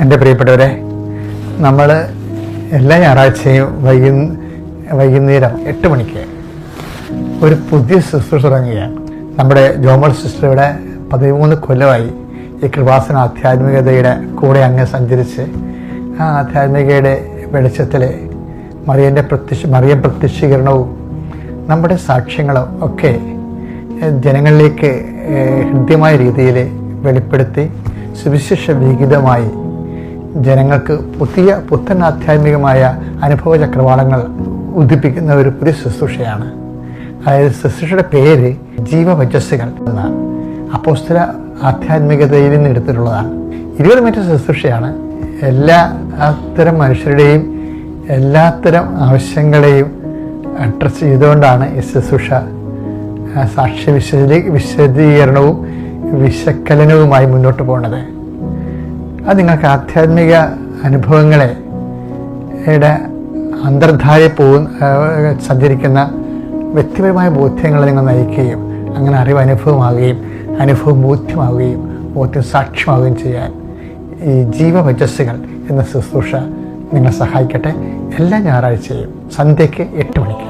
എന്റെ പ്രിയപ്പെട്ടവരെ നമ്മൾ എല്ലാ ഞായറാഴ്ചയും വൈകു വൈകുന്നേരം എട്ട് മണിക്ക് ഒരു പുതിയ ശുശ്രൂഷ തുടങ്ങുകയാണ്. നമ്മുടെ ജോമൽ സിസ്റ്ററുടെ പതിമൂന്ന് കൊല്ലമായി ഈ കൃപാസന ആധ്യാത്മികതയുടെ കൂടെ അങ്ങ് സഞ്ചരിച്ച് ആ ആധ്യാത്മികയുടെ വെളിച്ചത്തിൽ മറിയന്റെ പ്രത്യക്ഷ മറിയ പ്രത്യക്ഷീകരണവും നമ്മുടെ സാക്ഷ്യങ്ങളും ഒക്കെ ജനങ്ങളിലേക്ക് ഹൃദ്യമായ രീതിയിൽ വെളിപ്പെടുത്തി സുവിശേഷ വിഹിതമായി ജനങ്ങൾക്ക് പുതിയ പുത്തൻ ആധ്യാത്മികമായ അനുഭവ ചക്രവാളങ്ങൾ ഉദ്ദിപ്പിക്കുന്ന ഒരു പുതിയ ശുശ്രൂഷയാണ്. അതായത് ശുശ്രൂഷയുടെ പേര് ജീവമജസ്സുകൾ എന്ന അപ്പോസ്തല ആധ്യാത്മികതയിൽ നിന്ന് എടുത്തിട്ടുള്ളതാണ് ഇരുപത് മിനിറ്റ് ശുശ്രൂഷയാണ്. എല്ലാ തരം മനുഷ്യരുടെയും എല്ലാത്തരം ആവശ്യങ്ങളെയും അഡ്രസ്സ് ചെയ്തുകൊണ്ടാണ് ഈ ശുശ്രൂഷ സാക്ഷ്യ വിശദീ വിശദീകരണവും വിശക്കലനവുമായി മുന്നോട്ട് പോകുന്നത്. അത് നിങ്ങൾക്ക് ആധ്യാത്മിക അനുഭവങ്ങളെ യുടെ അന്തർധാരയിൽ പോകുന്ന സഞ്ചരിക്കുന്ന വ്യക്തിപരമായ ബോധ്യങ്ങളെ നിങ്ങൾ നയിക്കുകയും അങ്ങനെ അറിവ് അനുഭവമാവുകയും അനുഭവം ബോധ്യമാവുകയും ബോധ്യം സാക്ഷ്യമാവുകയും ചെയ്യാൻ ഈ ജീവവചസ്സുകൾ എന്ന ശുശ്രൂഷ നിങ്ങളെ സഹായിക്കട്ടെ എല്ലാ ഞായറാഴ്ചയും സന്ധ്യയ്ക്ക് എട്ട് മണിക്ക്.